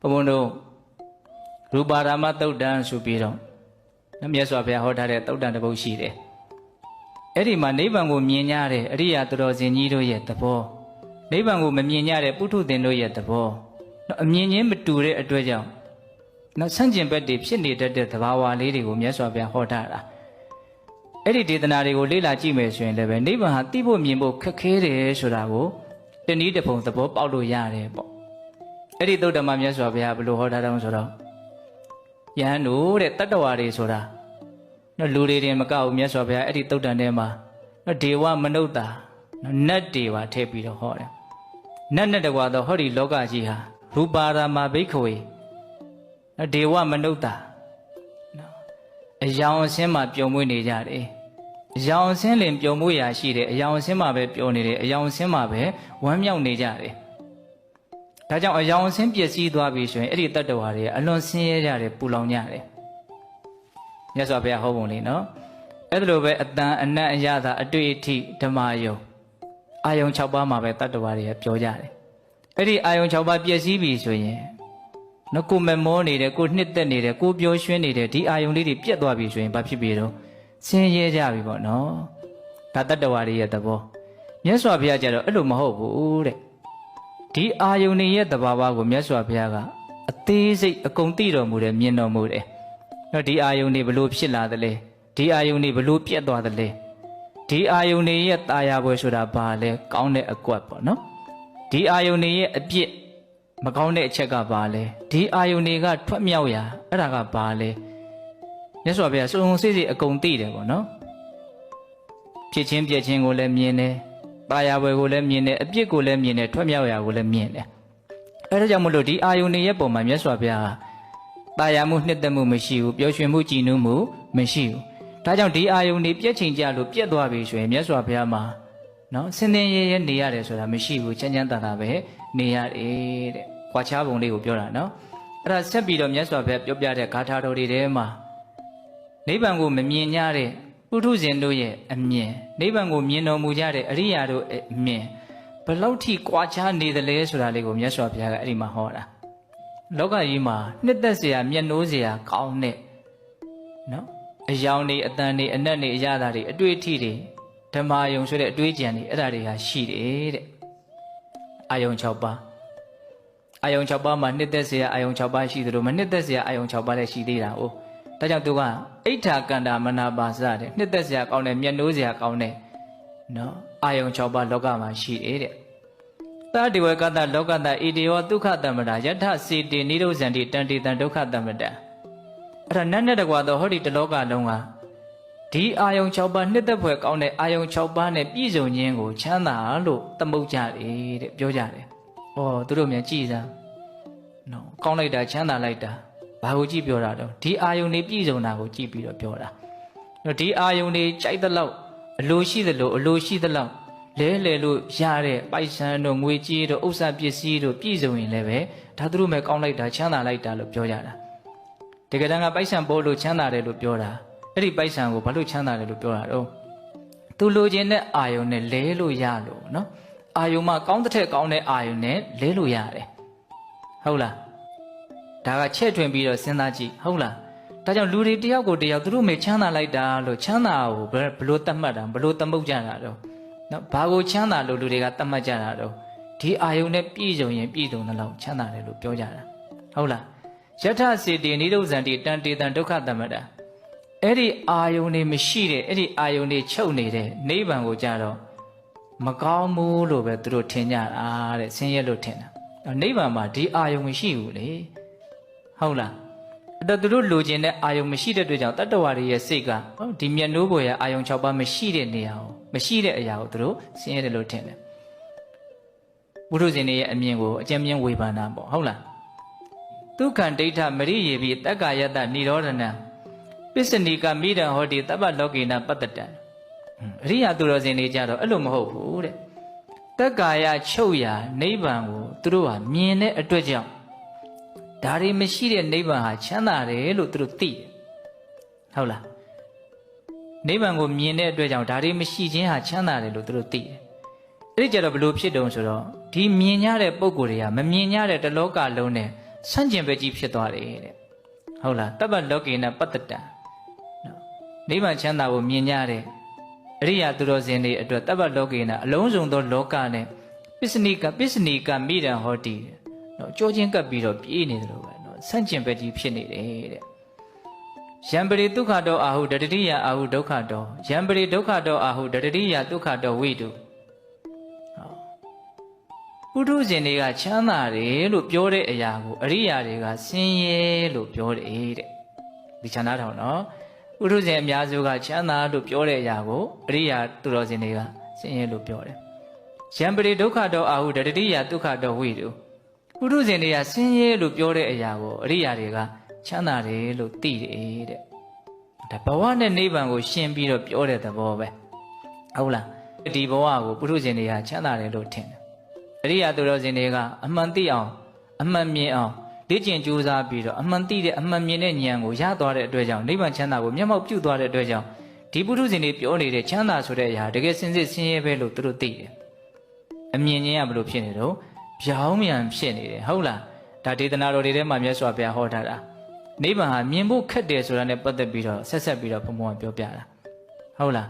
ဘုံဘုံတို့ရူပါရာမသုတ်တံဆိုပြီးတော့နတ်မြတ်စွာဘုရားဟောထားတဲ့သုတ်တံတစ်ပုဒ်ရှိတယ်အဲ့ဒီမှာနိဗ္ဗာန်ကိုမြင်ကြတဲ့အရိယာသူတော်စင်ကြီးတို့ရဲ့သဘောနိဗ္ဗာန်ကိုမမြင်ကြတဲ့ပုထုသင်တို့ရဲ့သဘောနော်အမြင်ချင်းမတူတဲ့အတွက်ကြောင့်နော်ဆန့်ကျင်ဘက်တွေဖြစ်နေတတ်တဲ့သဘာဝလေးတွေကိုမြတ်စွာဘုရားဟောထားတာအဲ့ဒီဒေသနာတွေကိုလေ့လာကြည့်မယ်ဆိုရင်လည်းပဲနိဗ္ဗာန်ဟာသိဖို့မြင်ဖို့ခက်ခဲတယ်ဆိုတာကိုတနည်းတစ်ပုံသဘောပေါက်လို့ရတယ်ပေါ့ အဲ့ဒီသုတ္တမမြတ်စွာဘုရားဘယ်လိုဟောထားတယ်ဆိုတော့ယဟန်တို့တဲ့တတ္တဝါတွေဆိုတာနော်လူတွေတင်မကဘူးမြတ်စွာဘုရားအဲ့ဒီသုတ္တန်ထဲမှာနော်ဒေဝမနုဿာနော်နတ်တွေပါထည့်ပြီးတော့ဟောတယ်နတ်နဲ့တကွာတော့ဟောဒီလောကကြီးဟာရူပါရာမဘိက္ခဝေနော်ဒေဝမနုဿာနော်အယောင်အဆင်းမှာပျော်မွေ့နေကြတယ်အယောင်အဆင်းလင်ပျော်မွေ့ရာရှိတယ်အယောင်အဆင်းမှာပဲပျော်နေတယ်အယောင်အဆင်းမှာပဲဝမ်းမြောက်နေကြတယ် ဒါကြောင့်အယောင်အဆင်းပျက်စီးသွားပြီဆိုရင်အဲ့ဒီတတ္တဝါတွေကအလွန်ဆင်းရဲကြတယ်ပူလောင်ကြတယ်မြတ်စွာဘုရားဟောပုံလေးနော်အဲ့ဒါလိုပဲအတန်အနတ်အရသာအတွေ့အထိဓမ္မယုံအာယုံ6ပါးမှာပဲတတ္တဝါတွေကပြောကြတယ်အဲ့ဒီအာယုံ6ပါးပျက်စီးပြီဆိုရင်နော်ကိုမမောနေတယ်ကိုနှစ်သက်နေတယ်ကိုပျော်ရွှင်နေတယ်ဒီအာယုံလေးတွေပြတ်သွားပြီဆိုရင်ဘာဖြစ်ပြီတော့ဆင်းရဲကြပြီပေါ့နော်ဒါတတ္တဝါတွေရဲ့သဘောမြတ်စွာဘုရားကြတော့အဲ့လိုမဟုတ်ဘူးတဲ့ ဒီအာယုန်တွေရဲ့သဘာဝကိုမြတ်စွာဘုရားကအသေးစိတ်အကုန်သိတော်မူတယ်မြင်တော်မူတယ်နော်ဒီအာယုန်တွေဘလို့ဖြစ်လာသလဲဒီအာယုန်တွေဘလို့ပြတ်သွားသလဲဒီအာယုန်တွေရဲ့ตาရပွဲဆိုတာဘာလဲကောင်းတဲ့အကွက်ပေါ့နော်ဒီအာယုန်တွေရဲ့အပြစ်မကောင်းတဲ့အချက်ကဘာလဲဒီအာယုန်တွေကထွက်မြောက်ရာအဲ့ဒါကဘာလဲမြတ်စွာဘုရားစုံစုံစိစိအကုန်သိတယ်ပေါ့နော်ဖြစ်ချင်းပြက်ချင်းကိုလည်းမြင်တယ် တာယာဝယ်ကိုလည်းမြင်တယ်အပြစ်ကိုလည်းမြင်တယ်ထွက်မြောက်ရာကိုလည်းမြင်တယ်အဲဒါကြောင့်မလို့ဒီအာယုန်ရဲ့ပုံမှာမြတ်စွာဘုရားတာယာမှုနှစ်သက်မှုမရှိဘူးပျော်ရွှင်မှုကြည်နူးမှုမရှိဘူးဒါကြောင့်ဒီအာယုန်ပြက်ချိန်ကြလို့ပြက်သွားပြီဆိုရင်မြတ်စွာဘုရားမှာနော်ဆင်းဆင်းရဲရဲနေရတယ်ဆိုတာမရှိဘူးချမ်းချမ်းသာသာပဲနေရတယ်တဲ့။ခွာချပုံလေးကိုပြောတာနော်။အဲ့ဒါဆက်ပြီးတော့မြတ်စွာဘုရားပြောပြတဲ့ဂါထာတော်တွေထဲမှာနိဗ္ဗာန်ကိုမမြင်ကြတဲ့ ပုထုဇဉ်တို့ရဲ့အမြင်နိဗ္ဗာန်ကိုမြင်တော်မူကြတဲ့အရိယာတို့အမြင်ဘယ်လောက်ထိကွာခြားနေသလဲဆိုတာလေးကိုမြတ်စွာဘုရားကအဲ့ဒီမှာဟောတာ။လောကကြီးမှာနှစ်သက်เสียမျက်နှိုးเสียကောင်းတဲ့နော်အယောင်တွေအတန်တွေအနက်တွေအရသာတွေအတွေ့အထိတွေဓမ္မယုံဆိုတဲ့အတွေ့အကြံတွေအဲ့ဒါတွေဟာရှိတယ်တဲ့အာယုံ6ပါးအာယုံ6ပါးမှာနှစ်သက်เสียအာယုံ6ပါးရှိသလိုမနှစ်သက်เสียအာယုံ6ပါးလည်းရှိသေးတာ哦 ဒါကြောင့်သူကအိဋ္ဌာကန္တာမနာပါစတဲ့နှစ်သက်စရာကောင်းတဲ့မျက်နှိုးစရာကောင်းတဲ့နော်အာယုံ၆ပါးလောကမှာရှိတယ်တဲ့သာဒီဝေကတလောကတဣတိယောဒုက္ခတမ္မတာယထစေတိနိရောဇန္တိတန်တိတံဒုက္ခတမ္မတာအဲ့ဒါနတ်နဲ့တကွာတော့ဟောဒီတလောကလုံးကဒီအာယုံ6ပါးနှစ်သက်ဖွယ်ကောင်းတဲ့အာယုံ6ပါးနဲ့ပြည့်စုံခြင်းကိုချမ်းသာလို့သမုတ်ကြတယ်တဲ့ပြောကြတယ်။ဩသူတို့မြန်ကြည်စမ်း။နော်ကောင်းလိုက်တာချမ်းသာလိုက်တာ။ ဘာကိုကြည့်ပြောတာတော့ဒီအာယုံတွေပြည့်စုံတာကိုကြည့်ပြီးတော့ပြောတာ။နော်ဒီအာယုံတွေကြိုက်တဲ့လောက်အလိုရှိသလိုအလိုရှိသလောက်လဲလဲလို့ရတဲ့ပိုက်ဆံတို့ငွေကြေးတို့ဥစ္စာပစ္စည်းတို့ပြည့်စုံရင်လည်းပဲဒါသူတို့မဲ့ကောင်းလိုက်တာချမ်းသာလိုက်တာလို့ပြောကြတာ။တကယ်တမ်းကပိုက်ဆံပေါ်လို့ချမ်းသာတယ်လို့ပြောတာ။အဲ့ဒီပိုက်ဆံကိုဘာလို့ချမ်းသာတယ်လို့ပြောတာတော့သူလိုချင်တဲ့အာယုံနဲ့လဲလို့ရလို့နော်အာယုံမှာကောင်းတဲ့ထက်ကောင်းတဲ့အာယုံနဲ့လဲလို့ရတယ်ဟုတ်လား ဒါကချက်ထွင်ပြီးတော့စဉ်းစားကြည့်ဟုတ်လားဒါကြောင့်လူတွေတယောက်ကိုတယောက်သူတို့မေချမ်းသာလိုက်တာလို့ချမ်းသာကိုဘယ်ဘလို့တတ်မှတ်တာဘလို့သမုတ်ကြတာတော့နော်ဘာကိုချမ်းသာလို့လူတွေကတတ်မှတ်ကြတာတော့ဒီအာယုံနဲ့ပြည့်စုံရင်ပြည့်စုံတဲ့လောက်ချမ်းသာတယ်လို့ပြောကြတာဟုတ်လားယထစေတေနိရုဇ္ဇန္တိတန်တေတံဒုက္ခတမ္မတာအဲ့ဒီအာယုန်တွေမရှိတဲ့အဲ့ဒီအာယုန်တွေချုပ်နေတဲ့နိဗ္ဗာန်ကိုကြတော့မကောင်းဘူးလို့ပဲသူတို့ထင်ကြတာတဲ့ဆင်းရဲလို့ထင်တာအဲ့နိဗ္ဗာန်မှာဒီအာယုန်မရှိဘူးလေ ဟုတ်လားအဲ့တော့သူတို့လိုချင်တဲ့အာယုန်မရှိတဲ့အတွက်ကြောင့်တတ္တဝါတွေရဲ့စိတ်ကဟောဒီမျက်နှိုးပေါ်ရအာယုန်6ပါးမရှိတဲ့နေရာကိုမရှိတဲ့အရာကိုသူတို့ဆင်းရဲတယ်လို့ထင်တယ်ဘုရုဇင်တွေရဲ့အမြင်ကိုအကျဉ်းမြင်ဝေဖန်တာပေါ့ဟုတ်လားဒုက္ခံဒိဋ္ဌမရိယေပိတက္ကာယတនិရောဓနံပစ္စနိကမိဒံဟောတိတပ္ပလောကေနပတ္တတံအရိယာသူတော်စင်တွေကြတော့အဲ့လိုမဟုတ်ဘူးတဲ့တက္ကာယချုပ်ရာနိဗ္ဗာန်ကိုသူတို့ဟာမြင်တဲ့အတွက်ကြောင့် ဒါတွေမရှိတဲ့နိဗ္ဗာန်ဟာချမ်းသာတယ်လို့သူတို့သိတယ်ဟုတ်လားနိဗ္ဗာန်ကိုမြင်တဲ့အတွက်ကြောင့်ဒါတွေမရှိခြင်းဟာချမ်းသာတယ်လို့သူတို့သိတယ်အဲ့ဒီကြတော့ဘလို့ဖြစ်တုံးဆိုတော့ဒီမြင်ရတဲ့ပုံကိုယ်တွေကမမြင်ရတဲ့တလောကလုံးနဲ့ဆန့်ကျင်ဘက်ကြီးဖြစ်သွားတယ်တဲ့ဟုတ်လားတပ္ပလောကေနပတ္တတံနော်နိဗ္ဗာန်ချမ်းသာကိုမြင်ကြတဲ့အရိယာသူတော်စင်တွေအတွက်တပ္ပလောကေနအလုံးစုံသောလောကနဲ့ပစ္စနိကပစ္စနိကမိရန်ဟောတိတဲ့ နော်ကြောချင်းကပ်ပြီးတော့ပြေးနေတယ်လို့ပဲနော်ဆန့်ကျင်ဘက်ကြီးဖြစ်နေတယ်တဲ့ယံပရိဒုက္ခတောအာဟုတတတိယအာဟုဒုက္ခတောယံပရိဒုက္ခတောအာဟုတတတိယဒုက္ခတောဝိတုဟောပုထုဇဉ်တွေကချမ်းသာတယ်လို့ပြောတဲ့အရာကိုအရိယာတွေကဆင်းရဲလို့ပြောတယ်တဲ့ဒီချမ်းသာထောင်နော်ပုထုဇဉ်အများစုကချမ်းသာလို့ပြောတဲ့အရာကိုအရိယာသူတော်စင်တွေကဆင်းရဲလို့ပြောတယ်ယံပရိဒုက္ခတောအာဟုတတတိယဒုက္ခတောဝိတု ပုထုဇဉ်တွေကဆင်းရဲလို့ပြောတဲ့အရာကိုအရိယာတွေကချမ်းသာတယ်လို့သိတယ်တဲ့ဒါဘဝနဲ့နိဗ္ဗာန်ကိုရှင်းပြီးတော့ပြောတဲ့သဘောပဲဟုတ်လားဒီဘဝကိုပုထုဇဉ်တွေကချမ်းသာတယ်လို့ထင်တယ်အရိယာသူတော်စင်တွေကအမှန်သိအောင်အမှန်မြင်အောင်လေ့ကျင့်ကြိုးစားပြီးတော့အမှန်သိတဲ့အမှန်မြင်တဲ့ဉာဏ်ကိုရသွားတဲ့အတွက်ကြောင့်နိဗ္ဗာန်ချမ်းသာကိုမျက်မှောက်ပြုသွားတဲ့အတွက်ကြောင့်ဒီပုထုဇဉ်တွေပြောနေတဲ့ချမ်းသာဆိုတဲ့အရာတကယ်စင်စစ်ဆင်းရဲပဲလို့သူတို့သိတယ်အမြင်ချင်းကဘယ်လိုဖြစ်နေတော့ ဗျောင်းမြန်ဖြစ်နေတယ်ဟုတ်လားဒါဒေသနာတော်တွေထဲမှာမြတ်စွာဘုရားဟောထားတာနိဗ္ဗာန်ဟာမြင်ဖို့ခက်တယ်ဆိုတာနဲ့ပတ်သက်ပြီးတော့ဆက်ဆက်ပြီးတော့ဘုံဘုံကပြောပြတာဟုတ်လား